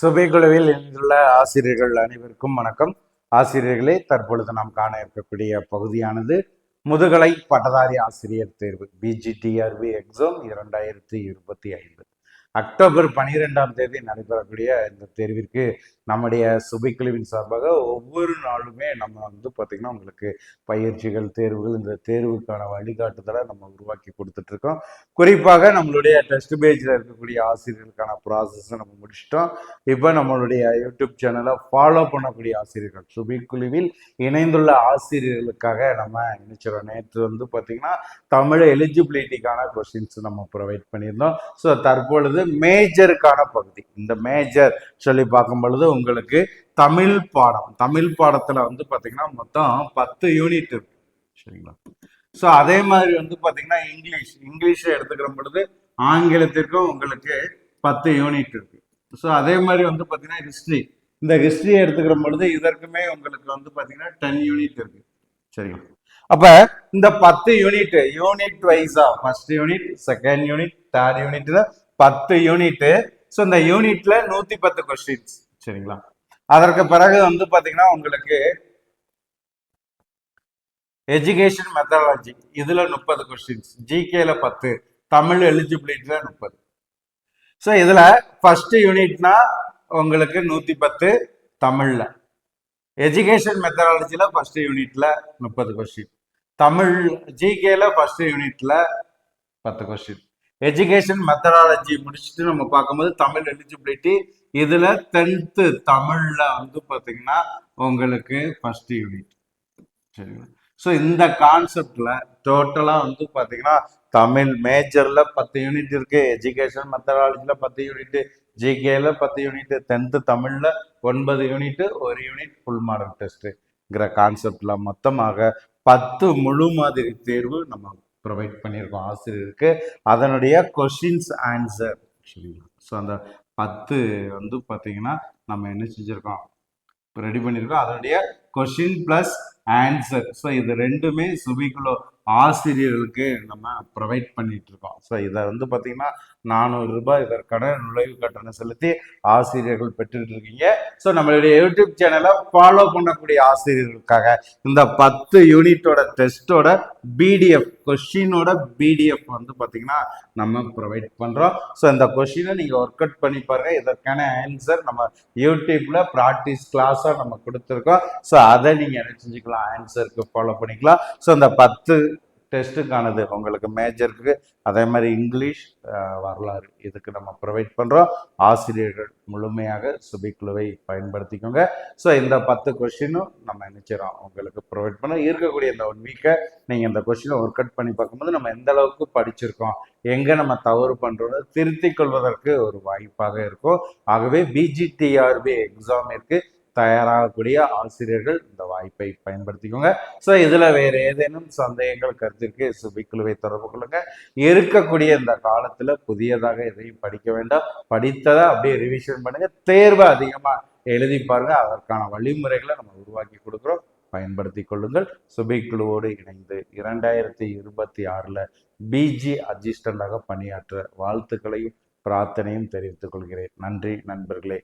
சுபைக்குழுவில் இணைந்துள்ள ஆசிரியர்கள் அனைவருக்கும் வணக்கம். ஆசிரியர்களே தற்பொழுது நாம் காண இருக்கக்கூடிய பகுதியானது முதுகலை பட்டதாரி ஆசிரியர் தேர்வு பிஜிடிஆர்பி எக்ஸாம் இரண்டாயிரத்தி இருபத்தி ஐந்து. அக்டோபர் பனிரெண்டாம் தேதி நடைபெறக்கூடிய இந்த தேர்விற்கு நம்முடைய சுபைக்குழுவின் சார்பாக ஒவ்வொரு நாளுமே நம்ம வந்து பார்த்திங்கன்னா உங்களுக்கு பயிற்சிகள் தேர்வுகள் இந்த தேர்வுக்கான வழிகாட்டுதலை நம்ம உருவாக்கி கொடுத்துட்ருக்கோம். குறிப்பாக நம்மளுடைய டெஸ்ட் பேஜில் இருக்கக்கூடிய ஆசிரியர்களுக்கான ப்ராசஸை நம்ம முடிச்சிட்டோம். இப்போ நம்மளுடைய யூடியூப் சேனலை ஃபாலோ பண்ணக்கூடிய ஆசிரியர்கள் சுபைக்குழுவில் இணைந்துள்ள ஆசிரியர்களுக்காக நம்ம நினைச்சிடோம் நேற்று வந்து பார்த்திங்கன்னா தமிழ் எலிஜிபிலிட்டிக்கான கொஸ்டின்ஸ் நம்ம ப்ரொவைட் பண்ணியிருந்தோம். ஸோ தற்பொழுது மேஜருக்கான பகுதி. இந்த மேஜர் சொல்லி பார்க்கும் பொழுது உங்களுக்கு தமிழ் பாடம். தமிழ் பாடத்தில் வந்து பாத்தீங்கன்னா மொத்தம் பத்து யூனிட் இருக்கு. சரிங்களா? ஸோ அதே மாதிரி வந்து பார்த்தீங்கன்னா இங்கிலீஷ். இங்கிலீஷை எடுத்துக்கிற பொழுது ஆங்கிலத்திற்கும் உங்களுக்கு பத்து யூனிட் இருக்கு. ஸோ அதே மாதிரி வந்து பார்த்தீங்கன்னா ஹிஸ்ட்ரி இந்த ஹிஸ்ட்ரியை எடுத்துக்கிற பொழுது இதற்குமே உங்களுக்கு வந்து பார்த்தீங்கன்னா டென் யூனிட் இருக்கு. சரிங்களா அப்ப இந்த பத்து unit unit வைஸா first unit second unit third யூனிட்ல பத்து யூனிட்டு ஸோ இந்த யூனிட்ல நூத்தி பத்து கொஸ்டின்ஸ் சரிங்களா? அதற்கு பிறகு வந்து பாத்தீங்கன்னா உங்களுக்கு எஜுகேஷன் மெத்தடாலஜி இதுல முப்பது கொஸ்டின்ஸ் ஜிகேல பத்து. தமிழ் எலிஜிபிலிட்டியில முப்பது. ஸோ இதுல ஃபர்ஸ்ட் யூனிட்னா உங்களுக்கு நூத்தி பத்து தமிழ்ல எஜுகேஷன் மெத்தடாலஜியில் ஃபர்ஸ்ட் யூனிட்ல முப்பது கொஸ்டின் தமிழ் ஜிகேல ஃபர்ஸ்ட் யூனிட்ல பத்து கொஸ்டின் எஜுகேஷன் மெத்தடாலஜி முடிச்சுட்டு நம்ம பார்க்கும்போது தமிழ் எலிஜிபிலிட்டி இதுல டென்த்து தமிழ்ல வந்து பாத்தீங்கன்னா உங்களுக்கு ஃபர்ஸ்ட் யூனிட் சரிங்களா? ஸோ இந்த கான்செப்ட்ல டோட்டலா வந்து பாத்தீங்கன்னா தமிழ் மேஜர்ல பத்து யூனிட் இருக்கு. எஜுகேஷன் மெத்தடாலஜியில் பத்து யூனிட் ஜிகேல பத்து யூனிட் டென்த்து தமிழ்ல ஒன்பது யூனிட் ஒரு யூனிட் ஃபுல் மாடல் டெஸ்ட்டுங்கிற கான்செப்ட்ல மொத்தமாக பத்து முழு மாதிரி தேர்வு நம்ம ப்ரொவைட் பண்ணியிருக்கோம். ஆசிரியருக்கு அதனுடைய கொஷின்ஸ் ஆன்சர் ஸோ அந்த பத்து வந்து பார்த்தீங்கன்னா நம்ம என்ன செஞ்சுருக்கோம்? ரெடி பண்ணியிருக்கோம். அதனுடைய கொஷின் ப்ளஸ் ஆன்சர் ஸோ இது ரெண்டுமே சுபிக்குலோ ஆசிரியர்களுக்கு நம்ம ப்ரொவைட் பண்ணிட்டு இருக்கோம் ஸோ இதை வந்து பார்த்தீங்கன்னா நானூறு ரூபாய் இதற்கான நுழைவு கட்டணம் செலுத்தி ஆசிரியர்கள் பெற்றுட்டு இருக்கீங்க ஸோ நம்மளுடைய யூடியூப் சேனலை ஃபாலோ பண்ணக்கூடிய ஆசிரியர்களுக்காக இந்த பத்து யூனிட்டோட டெஸ்ட்டோட பிடிஎஃப் கொஷினோட பிடிஎஃப் வந்து பார்த்தீங்கன்னா நம்ம ப்ரொவைட் பண்ணுறோம் ஸோ இந்த கொஷினை நீங்கள் ஒர்க் அவுட் பண்ணி பாருங்கள் இதற்கான ஆன்சர் நம்ம யூடியூப்பில் ப்ராக்டிஸ் கிளாஸாக நம்ம கொடுத்துருக்கோம். ஸோ அதை நீங்கள் என்ன செஞ்சுக்கலாம்? ஆன்சருக்கு ஃபாலோ பண்ணிக்கலாம். ஸோ இந்த பத்து டெஸ்ட்டுக்கானது. உங்களுக்கு மேஜருக்கு அதே மாதிரி இங்கிலீஷ் வரலாறு இதுக்கு நம்ம ப்ரொவைட் பண்ணுறோம் ஆசிரியர்கள் முழுமையாக சுபிக்குழுவை பயன்படுத்திக்கோங்க. ஸோ இந்த பத்து கொஷினும் நம்ம நினைச்சிடறோம் உங்களுக்கு ப்ரொவைட் பண்ண இருக்கக்கூடிய இந்த ஒன் வீக்கை நீங்கள் இந்த கொஷினை ஒர்க் அவுட் பண்ணி பார்க்கும்போது நம்ம எந்த அளவுக்கு படிச்சிருக்கோம்? எங்கே நம்ம தவறு பண்ணுறோன்னு திருத்திக் கொள்வதற்கு ஒரு வாய்ப்பாக இருக்கும். ஆகவே பிஜிடிஆர்பி எக்ஸாமிற்கு தயாராகக்கூடிய ஆசிரியர்கள் இந்த வாய்ப்பை பயன்படுத்திக்கோங்க. ஸோ இதில் வேறு ஏதேனும் சந்தேகங்கள் கருத்திற்கு சுபிக்குழுவை தொடர்பு கொள்ளுங்க. இருக்கக்கூடிய இந்த காலத்தில் புதியதாக எதையும் படிக்க வேண்டாம். படித்ததை அப்படியே ரிவிஷன் பண்ணுங்க. தேர்வை அதிகமாக எழுதி பாருங்க. அதற்கான வழிமுறைகளை நம்ம உருவாக்கி கொடுக்குறோம். பயன்படுத்தி கொள்ளுங்கள். சுபிக்குழுவோடு இணைந்து இரண்டாயிரத்தி இருபத்தி ஆறில் பிஜி அசிஸ்டண்டாக பணியாற்ற வாழ்த்துக்களையும் பிரார்த்தனையும் தெரிவித்துக் கொள்கிறேன். நன்றி நண்பர்களே.